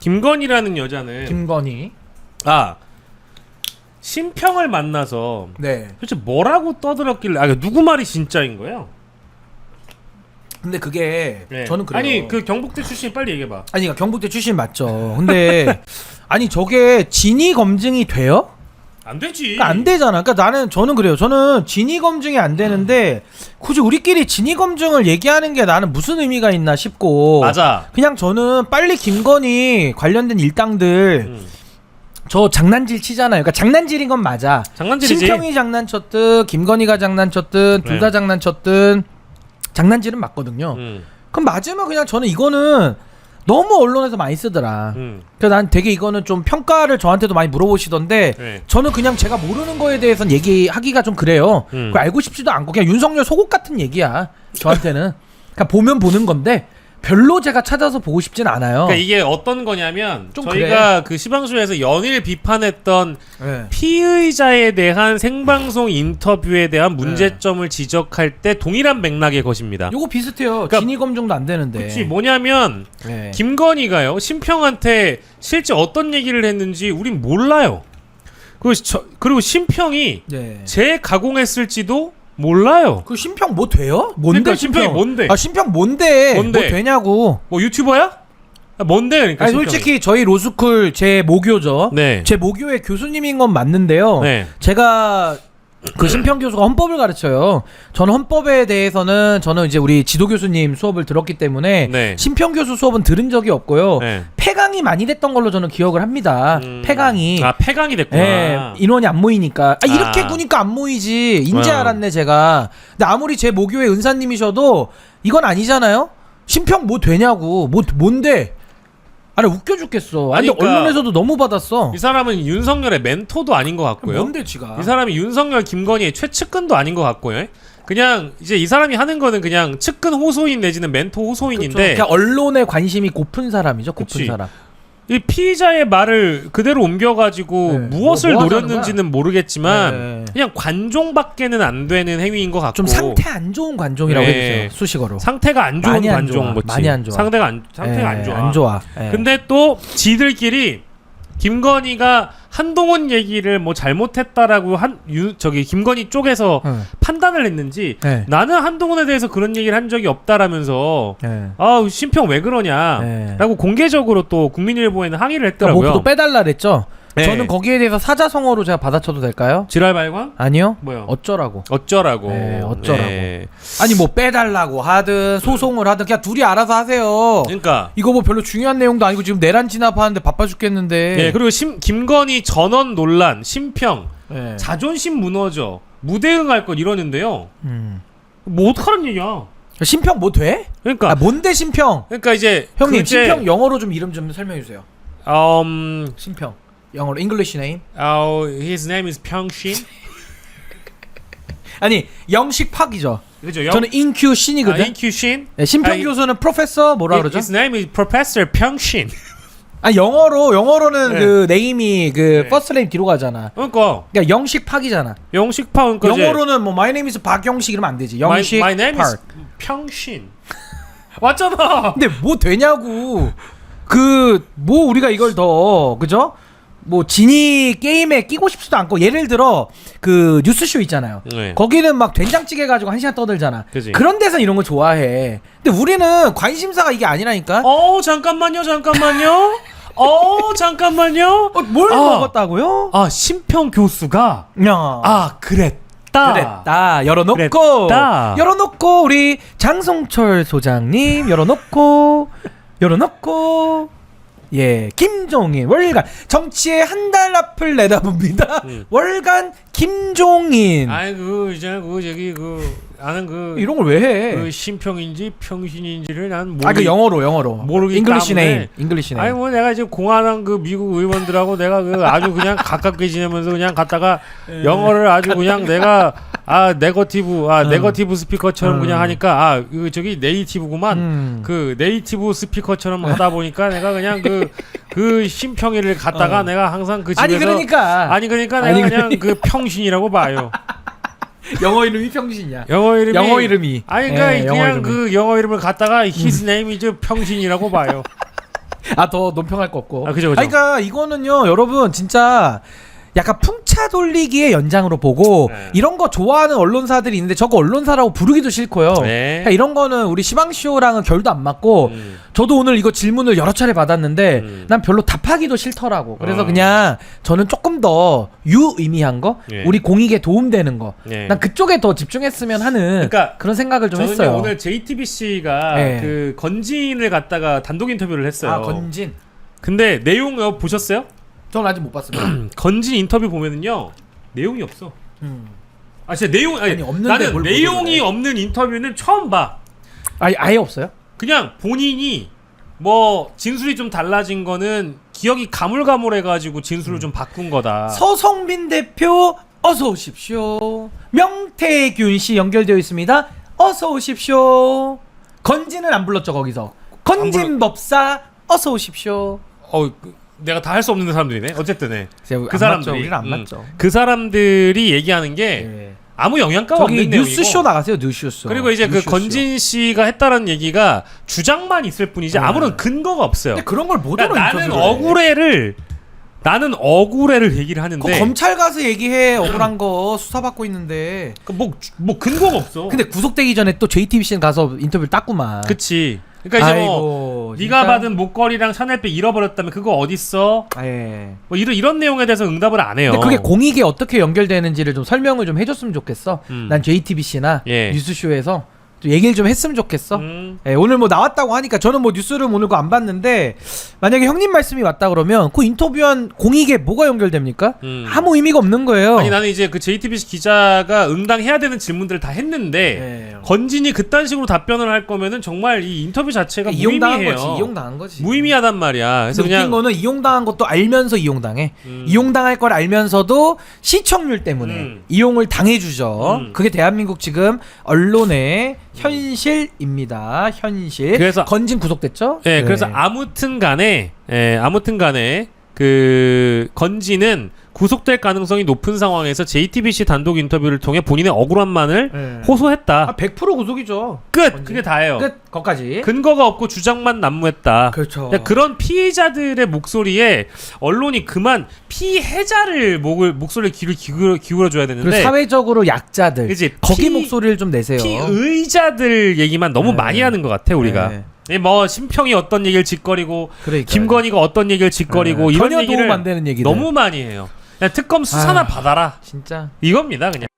김건희라는 여자는 김건희. 아 심평을 만나서 네. 도대체 뭐라고 떠들었길래 아 이거 누구 말이 진짜인 거예요? 근데 그게 네. 저는 그래요. 아니 그 경북대 출신 빨리 얘기해봐. 아니 그러니까 경북대 출신 맞죠. 근데 아니 저게 진위 검증이 돼요? 안 되지. 그러니까 안 되잖아. 그러니까 나는 저는 그래요. 저는 진위 검증이 안 되는데 굳이 우리끼리 진위 검증을 얘기하는 게 나는 무슨 의미가 있나 싶고 맞아. 그냥 저는 빨리 김건희 관련된 일당들 음. 저 장난질 치잖아요. 그러니까 장난질인 건 맞아. 장난질이지. 심평이 장난쳤든 김건희가 장난쳤든 둘다 네. 장난쳤든 장난질은 맞거든요. 음. 그럼 맞으면 그냥 저는 이거는 너무 언론에서 많이 쓰더라. 음. 그래서 난 되게 이거는 좀 평가를 저한테도 많이 물어보시던데 네. 저는 그냥 제가 모르는 거에 대해서는 얘기하기가 좀 그래요. 음. 그거 알고 싶지도 않고 그냥 윤석열 속옷 같은 얘기야. 저한테는. 그냥 보면 보는 건데 별로 제가 찾아서 보고 싶진 않아요. 그러니까 이게 어떤 거냐면 좀 저희가 그 시방쇼에서 연일 비판했던 네. 피의자에 대한 생방송 인터뷰에 대한 네. 문제점을 지적할 때 동일한 맥락의 것입니다. 요거 비슷해요. 그러니까- 진위 검증도 안 되는데. 그렇지 뭐냐면 네. 김건희가요 심평한테 실제 어떤 얘기를 했는지 우린 몰라요. 그리고, 저, 그리고 심평이 네. 재가공했을지도 몰라요. 그 심평 뭐 돼요? 뭔데 그러니까 심평이 뭔데? 아 심평 뭔데? 뭔데? 뭐 되냐고. 뭐 유튜버야? 아, 뭔데 그러니까 아니 심평이. 솔직히 저희 로스쿨 제 모교죠. 네. 제 모교의 교수님인 건 맞는데요. 네. 제가 그 심평 교수가 헌법을 가르쳐요. 저는 헌법에 대해서는 저는 이제 우리 지도 교수님 수업을 들었기 때문에 네. 심평 교수 수업은 들은 적이 없고요. 네. 폐강이 많이 됐던 걸로 저는 기억을 합니다. 음. 폐강이. 아 폐강이 됐구나. 예, 인원이 안 모이니까. 아, 이렇게 아. 구니까 안 모이지. 인제 어. 알았네, 제가. 근데 아무리 제 모교의 은사님이셔도 이건 아니잖아요? 심평 뭐 되냐고. 뭐, 뭔데? 아니, 웃겨 죽겠어. 아니, 그러니까 언론에서도 너무 받았어. 이 사람은 윤석열의 멘토도 아닌 것 같고요. 뭔데, 지가? 이 사람이 윤석열, 김건희의 최측근도 아닌 것 같고요. 그냥 이제 이 사람이 하는 거는 그냥 측근 호소인 내지는 멘토 호소인인데 그냥 언론에 관심이 고픈 사람이죠, 고픈 그치. 사람. 이 피의자의 말을 그대로 옮겨가지고 네. 무엇을 뭐- 뭐 하자는 노렸는지는 모르겠지만 네. 그냥 관종밖에는 안 되는 행위인 것 같고 좀 상태 안 좋은 관종이라고 네. 해주세요, 수식어로. 상태가 안 좋은 많이 안 관종 좋아. 많이 안 좋아. 상태가 안 상태가 예, 안 좋아. 안 좋아. 예. 근데 또 지들끼리 김건희가 한동훈 얘기를 뭐 잘못했다라고 한 유, 저기 김건희 쪽에서 응. 판단을 했는지 네. 나는 한동훈에 대해서 그런 얘기를 한 적이 없다라면서 예. 아 심평 왜 그러냐라고 네. 공개적으로 또 국민일보에는 항의를 그러니까 했더라고요. 뭐또 빼달라 그랬죠? 네. 저는 거기에 대해서 사자성어로 제가 받아쳐도 될까요? 지랄 발광? 아니요. 뭐요? 어쩌라고. 어쩌라고. 네, 어쩌라고. 네. 아니 뭐 빼달라고 하든 소송을 하든 그냥 둘이 알아서 하세요. 그러니까 이거 뭐 별로 중요한 내용도 아니고 지금 내란 진압하는데 바빠 죽겠는데. 예 그리고 심, 김건희 전원 논란, 심평, 예. 자존심 무너져, 무대응할 것 이러는데요. 음. 뭐 어떡하는 얘기야? 심평 뭐 돼? 그러니까 아 뭔데 심평? 그러니까 이제 형님 그제, 심평 영어로 좀 이름 좀 설명해 주세요. um, 심평 영어로 English name. uh, his name is 평신. 아니 영식 파기죠. 그죠? 영- 저는 인큐 아, 신이거든. 인큐 신. 네, 심평 아니, 교수는 프로페서 뭐라 그러죠? His name is Professor 평신. 아 영어로 영어로는 네. 그 네임이 그 네. 퍼스트 네임 뒤로 가잖아. 그러니까 그러니까 영식 파기잖아. 영식파 그러니까 이제 영어로는 뭐 my name is 박영식 이러면 안 되지. my, 영식 my name 파. is 평신. 맞잖아. 근데 뭐 되냐고. 그 뭐 우리가 이걸 더 그죠? 뭐 진이 게임에 끼고 싶지도 않고 예를 들어 그 뉴스쇼 있잖아요. 네. 거기는 막 된장찌개 가지고 한 시간 떠들잖아. 그지. 그런 데서 이런 거 좋아해. 근데 우리는 관심사가 이게 아니라니까. 어 잠깐만요 잠깐만요. 어 잠깐만요. 어, 뭘 아. 먹었다고요? 아 심평 교수가 야. 아 그랬다. 그랬다. 열어놓고 그랬다. 열어놓고 우리 장성철 소장님 열어놓고 열어놓고 예 김종인 월간 정치의 한달 앞을 내다봅니다. 음. 월간 김종인 아이 그 이제 그 저기 그 아는 그, 이런 걸 왜 해? 그 심평인지 평신인지를 난 모르. 아 그 영어로 영어로 모르기 잉글리시 때문에. 네임 잉글리시 네임 아니 뭐 내가 지금 공화당 그 미국 의원들하고 내가 그 아주 그냥 가깝게 지내면서 그냥 갔다가 예. 영어를 아주 그냥 내가 아 네거티브 아 네거티브 스피커처럼 음. 그냥 하니까 아 그 저기 네이티브구만 음. 그 네이티브 스피커처럼 하다 보니까 내가 그냥 그 그 심평이를 갔다가 어. 내가 항상 그 집에서 아니 그러니까 아니 그러니까 내가 아니, 그냥 그러니까. 그 평신이라고 봐요. 영어 이름이 평신이야. 영어 이름이 영어 이름이 아니 그러니까 예, 영어 그냥 이름이. 그 영어 이름을 갖다가 his name is 평신이라고 봐요. 아 더 논평할 거 없고. 아, 그죠, 그죠. 아니, 그러니까 이거는요, 여러분 진짜 약간 풍차 돌리기의 연장으로 보고 네. 이런 거 좋아하는 언론사들이 있는데 저거 언론사라고 부르기도 싫고요. 네. 그러니까 이런 거는 우리 시방쇼랑은 결도 안 맞고 음. 저도 오늘 이거 질문을 여러 차례 받았는데 음. 난 별로 답하기도 싫더라고. 그래서 어. 그냥 저는 조금 더 유의미한 거, 예. 우리 공익에 도움되는 거. 네. 난 그쪽에 더 집중했으면 하는 그러니까 그런 생각을 좀 했어요. 오늘 JTBC가 네. 그 건진을 갖다가 단독 인터뷰를 했어요. 아 건진. 근데 내용 어, 보셨어요? 저는 아직 못 봤습니다. 건진 인터뷰 보면은요 내용이 없어. 음. 아 진짜 내용 아니, 아니, 없는데 나는 뭘 내용이? 없는 인터뷰는 처음 봐. 아예 아예 없어요? 그냥 본인이 뭐 진술이 좀 달라진 거는 기억이 가물가물해가지고 진술을 음. 좀 바꾼 거다. 서성빈 대표 어서 오십시오. 명태균 씨 연결되어 있습니다. 어서 오십시오. 건진은 안 불렀죠 거기서. 건진 법사 어서 오십시오. 어 그, 내가 다 할 수 없는 사람들이네. 어쨌든 네. 그그 사람들이 우리는 안 음. 맞죠. 그 사람들이 얘기하는 게 예. 아무 영향가 저기 없는 내용이고. 뉴스쇼 나가세요 뉴스쇼. 그리고 이제 그 뉴스쇼. 건진 씨가 했다는 얘기가 주장만 있을 뿐이지 네. 아무런 근거가 없어요. 근데 그런 걸 못하러 그러니까 나는. 억울해를 나는 억울해를 얘기를 하는데 검찰 가서 얘기해 억울한 거 수사받고 있는데. 뭐, 뭐 근거가 없어. 근데 구속되기 전에 또 JTBC는 가서 인터뷰를 땄구만. 그치. 그러니까 이제 뭐 네가. 받은 목걸이랑 샤넬백 잃어버렸다면 그거 어딨어? 아, 예. 뭐 이런 이런 내용에 대해서 응답을 안 해요. 근데 그게 공익에 어떻게 연결되는지를 좀 설명을 좀 해줬으면 좋겠어. 음. 난 JTBC나 예. 뉴스쇼에서 좀 얘기를 좀 했으면 좋겠어. 음. 예, 오늘 뭐 나왔다고 하니까 저는 뭐 뉴스룸 오늘 거 안 봤는데 만약에 형님 말씀이 맞다 그러면 그 인터뷰한 공익에 뭐가 연결됩니까? 음. 아무 의미가 없는 거예요. 아니 나는 이제 그 JTBC 기자가 응당해야 되는 질문들을 다 했는데 예. 건진이 그딴 식으로 답변을 할 거면은 정말 이 인터뷰 자체가 이용당한 무의미해요. 거지. 이용당한 거지. 무의미하단 말이야. 그래서 근데 웃긴 그냥 거는 이용당한 것도 알면서 이용당해. 음. 이용당할 걸 알면서도 시청률 때문에 음. 이용을 당해주죠. 음. 그게 대한민국 지금 언론의 현실입니다. 현실. 그래서- 건진 구속됐죠? 예, 네. 그래서 아무튼 간에 예, 아무튼 간에 그 건진은 구속될 가능성이 높은 상황에서 JTBC 단독 인터뷰를 통해 본인의 억울함만을 네. 호소했다. 아, 100% 구속이죠. 끝. 건진. 그게 다예요. 끝. 거까지. 근거가 없고 주장만 난무했다. 그렇죠. 그러니까 그런 피해자들의 목소리에 언론이 그만 피해자를 목을 목소리를 귀를 기울여, 기울여줘야 되는데 사회적으로 약자들. 그치, 거기 피- 목소리를 좀 내세요. 피의자들 얘기만 너무 네. 많이 하는 것 같아 우리가. 네. 예, 뭐 심평이 어떤 얘기를 짓거리고 그러니까. 김건희가 어떤 얘기를 짓거리고 네. 이런 전혀 얘기를 도움 안 되는 얘기들. 너무 많이 해요. 그냥 특검 수사나 아. 받아라 진짜. 이겁니다 그냥.